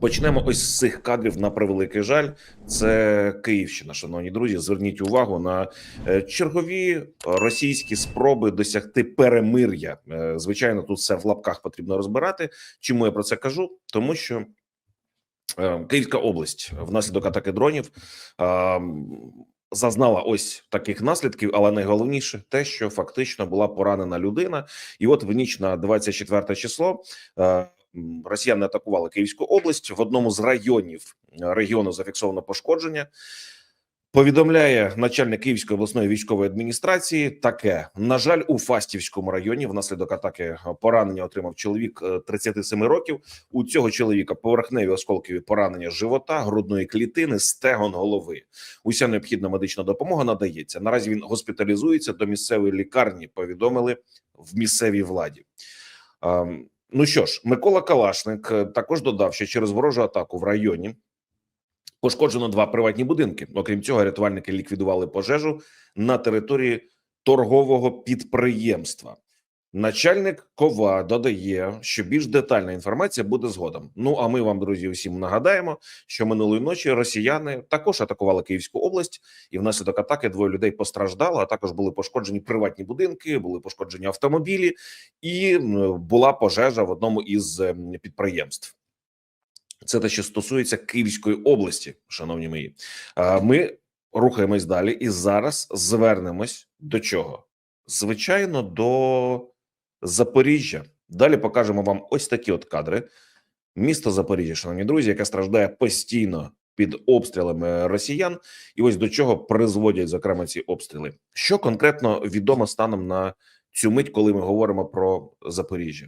Почнемо ось з цих кадрів на превеликий жаль. Це Київщина, шановні друзі. Зверніть увагу на е, чергові російські спроби досягти перемир'я. Е, Звичайно, тут все в лапках потрібно розбирати. Чому я про це кажу? Тому що е, Київська область внаслідок атаки дронів зазнала ось таких наслідків, але найголовніше те, що фактично була поранена людина, і от в ніч на 24 число. Е, Росіяни атакували Київську область в одному з районів е, регіону зафіксовано пошкодження. Повідомляє начальник Київської обласної військової адміністрації. Таке на жаль, у Фастівському районі внаслідок атаки е, поранення отримав чоловік е, 37 років. У цього чоловіка поверхневі осколкові поранення живота, грудної клітини, стегон голови. Уся необхідна медична допомога надається. Наразі він госпіталізується до місцевої лікарні. Повідомили в місцевій владі. Ну що ж, Микола Калашник е, також додав, що через ворожу атаку в районі пошкоджено два приватні будинки. Окрім цього, рятувальники ліквідували пожежу на території торгового підприємства. Начальник Кова додає, що більш детальна інформація буде згодом. Ну а ми вам, друзі, усім нагадаємо, що минулої ночі росіяни також атакували Київську область, і внаслідок атаки двоє людей постраждало. А також були пошкоджені приватні будинки, були пошкоджені автомобілі, і була пожежа в одному із ем, підприємств. Це те, що стосується Київської області, шановні мої. Ми рухаємось далі, і зараз звернемось до чого? Звичайно, до Запоріжжя. Далі покажемо вам ось такі от кадри. Місто Запоріжжя, шановні друзі, яке страждає постійно під обстрілами росіян, і ось до чого призводять зокрема ці обстріли. Що конкретно відомо станом на цю мить, коли ми говоримо про Запоріжжя?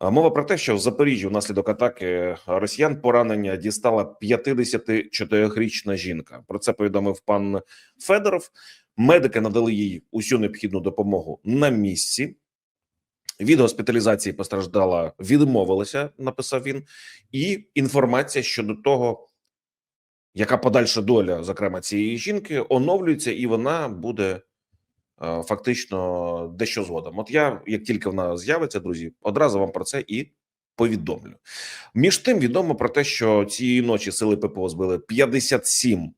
Мова про те, що в Запоріжжі внаслідок атаки росіян поранення дістала 54-річна жінка. Про це повідомив пан Федоров. Медики надали їй усю необхідну допомогу на місці. Від госпіталізації постраждала, відмовилася, написав він, і інформація щодо того, яка подальша доля, зокрема цієї жінки, оновлюється, і вона буде е, фактично дещо згодом. От я, як тільки вона з'явиться, друзі, одразу вам про це і повідомлю. Між тим відомо про те, що цієї ночі сили ППО збили 57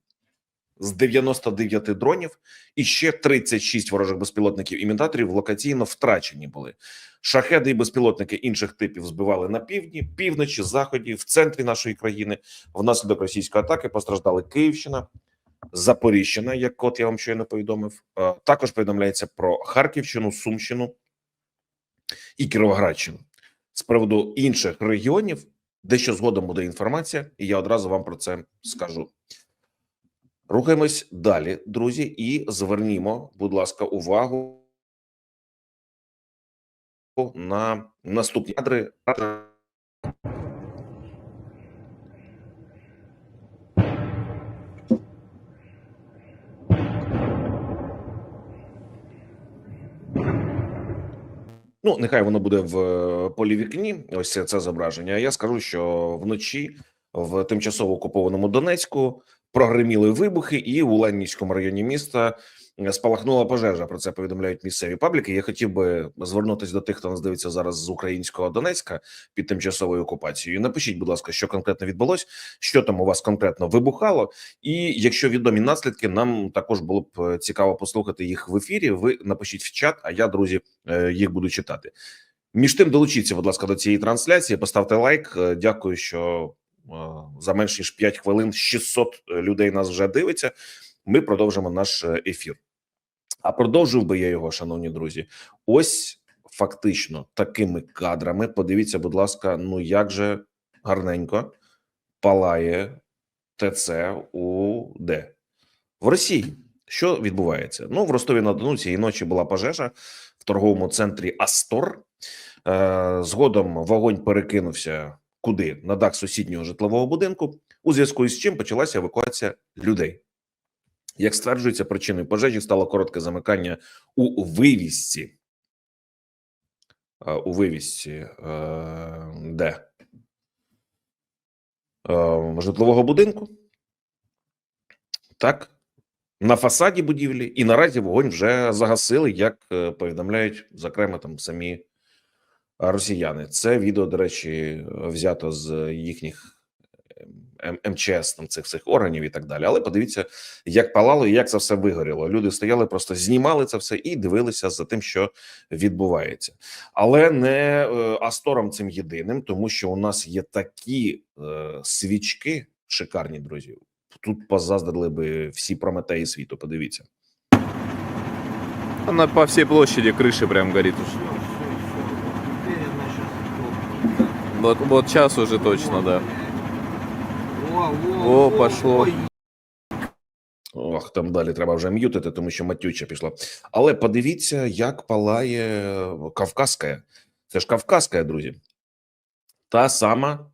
з 99 дронів, і ще 36 ворожих безпілотників імітаторів локаційно втрачені були. Шахеди і безпілотники інших типів збивали на півдні, півночі, заході, в центрі нашої країни. Внаслідок російської атаки постраждали Київщина, Запоріжжя, як от я вам щойно повідомив. Е, Також повідомляється про Харківщину, Сумщину і Кіровоградщину. З приводу інших регіонів, дещо згодом буде інформація, і я одразу вам про це скажу. Рухаємось далі, друзі, і звернімо, будь ласка, увагу на наступні кадри. Ну, нехай воно буде в е, полі вікні. Ось це, це зображення. Я скажу, що вночі в тимчасово окупованому Донецьку прогреміли вибухи, і у Ленінському районі міста е, спалахнула пожежа. Про це повідомляють місцеві пабліки. Я хотів би звернутися до тих, хто нас дивиться зараз з українського Донецька під тимчасовою окупацією. Напишіть, будь ласка, що конкретно відбулось, що там у вас конкретно вибухало, і якщо відомі наслідки, нам також було б е, цікаво послухати їх в ефірі. Ви напишіть в чат, а я, друзі, е, їх буду читати. Між тим, долучіться, будь ласка, до цієї трансляції. Поставте лайк. Дякую, що за менш ніж 5 хвилин 600 людей нас вже дивиться. Ми продовжимо наш е, ефір. А продовжив би я його, шановні друзі. Ось фактично такими кадрами. Подивіться, будь ласка, ну як же гарненько палає ТЦ у де в Росії. Що відбувається? Ну в Ростові на Дону цієї ночі була пожежа в торговому центрі Астор. Е, Згодом вогонь перекинувся куди на дах сусіднього житлового будинку, у зв'язку із чим почалася евакуація людей. Як стверджується, причиною пожежі стало коротке замикання у вивісці. Е, У вивісці е, де? Е, Житлового будинку. Так, на фасаді будівлі, і наразі вогонь вже загасили, як е, повідомляють зокрема там самі росіяни. Це відео, до речі, взято з їхніх МЧС там цих всіх органів і так далі. Але подивіться, як палало і як це все вигоріло. Люди стояли, просто знімали це все і дивилися за тим, що відбувається, але не е, Астором цим єдиним, тому що у нас є такі е, свічки шикарні, друзі. Тут позаздрили би всі прометеї світу. Подивіться. Она по всей площади крыши прям горит уже. Теперь она сейчас топнет. Вот, вот час уже точно, да. О, пошло. Ох, там далі треба вже м'ютити, тому що матюча пішла. Але подивіться, як палає Кавказська. Це ж Кавказська, друзі. Та сама,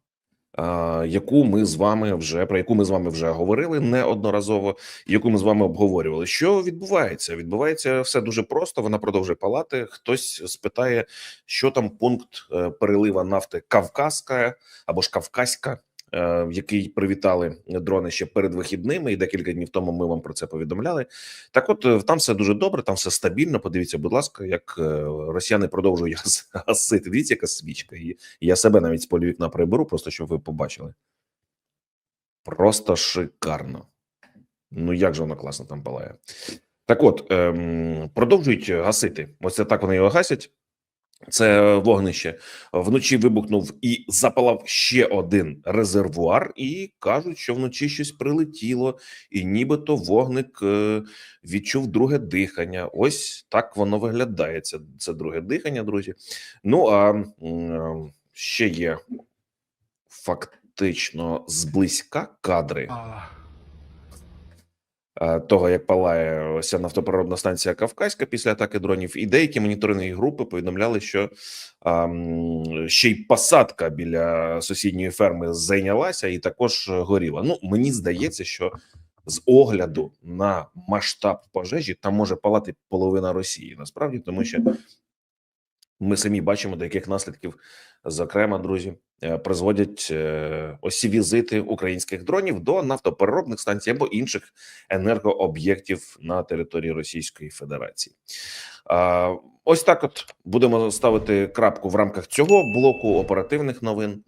яку ми з вами вже про яку ми з вами вже говорили неодноразово, яку ми з вами обговорювали. Що відбувається? Відбувається все дуже просто. Вона продовжує палати. Хтось спитає, що там пункт е, перелива нафти Кавказка або ж Кавказька. Е, Який привітали дрони ще перед вихідними, і декілька днів тому ми вам про це повідомляли. Так, от е, там все дуже добре, там все стабільно. Подивіться, будь ласка, як е, росіяни продовжують гасити. Дивіться, яка свічка. І я себе навіть з полі вікна приберу, просто щоб ви побачили. Просто шикарно. Ну як же воно класно там палає. Так от, ем, продовжують гасити. Ось це так вони його гасять. Це вогнище вночі вибухнув і запалав ще один резервуар, і кажуть, що вночі щось прилетіло, і нібито вогник е, відчув друге дихання. Ось так воно виглядає. Це, це друге дихання, друзі. Ну а ще є фактично зблизька кадри того, як палає ось ця станція Кавказька після атаки дронів, і деякі моніторингові групи повідомляли, що а, ще й посадка біля сусідньої ферми зайнялася і також е, горіла. Ну мені здається, що з огляду на масштаб пожежі там може палати половина Росії. Насправді, тому що ми самі бачимо, до яких наслідків, зокрема, друзі, е, призводять осі ось візити українських дронів до нафтопереробних станцій або інших енергооб'єктів на території Російської Федерації. Ось так, от будемо ставити крапку в рамках цього блоку оперативних новин.